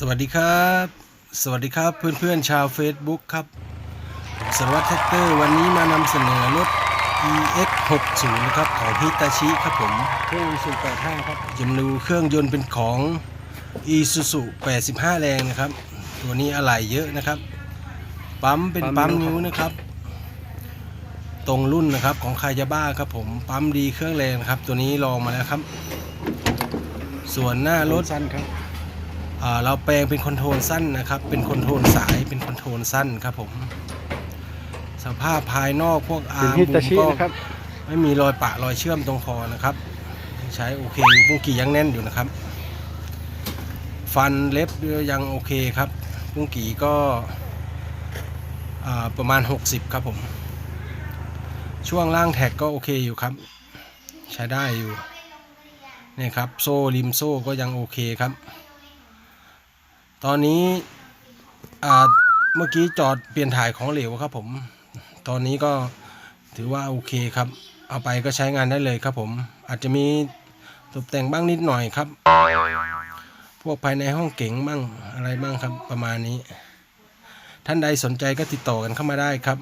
สวัสดีครับ สวัสดีครับเพื่อนๆชาว Facebook ครับสารวัตรแท็กเตอร์วันนี้มานำเสนอรถ EX 6 0นะครับของฮิตาชิครับผมเครื่องสูบแปดห้าครับจะมาดูเครื่องยนต์เป็นของ Isuzu 85 แรงนะครับ ตัวนี้อะไหล่เยอะนะครับ ปั๊มเป็นปั๊มนิ้วนะครับ ตรงรุ่นนะครับของคายาบ้าครับผมปั๊มดีเครื่องแรงนะครับ ตัวนี้ลองมาแล้วครับ ส่วนหน้ารถสั้นครับอ่า เราแปลงเป็นคอนโทรลสั้นนะครับ เป็นคอนโทรลสายเป็นคอนโทรลสั้นครับผม สภาพภายนอกพวกอาเป็นร์มฮิตาชิก็นะครับไม่มีรอยปะรอยเชื่อมตรงคอนะครับ ใช้โอเคอยู่ปุ้งกี่ยังแน่นอยู่นะครับ ฟันเล็บยังโอเคครับปุ้งกี่ก็อ่าประมาณ 60 ครับผม ช่วงล่างแท็กก็โอเคอยู่ครับ ใช้ได้อยู่นี่ครับ โซ่ริมโซ่ก็ยังโอเคครับ ตอนนี้อาเมื่อกี้จอดเปลี่ยนถ่ายของเหลวครับผม ตอนนี้ก็ถือว่าโอเคครับ เอาไปก็ใช้งานได้เลยครับผม อาจจะมีตกแต่งบ้างนิดหน่อยครับ พวกภายในห้องเก๋งบ้างอะไรบ้างครับประมาณนี้ ท่านใดสนใจก็ติดต่อกันเข้ามาได้ครับ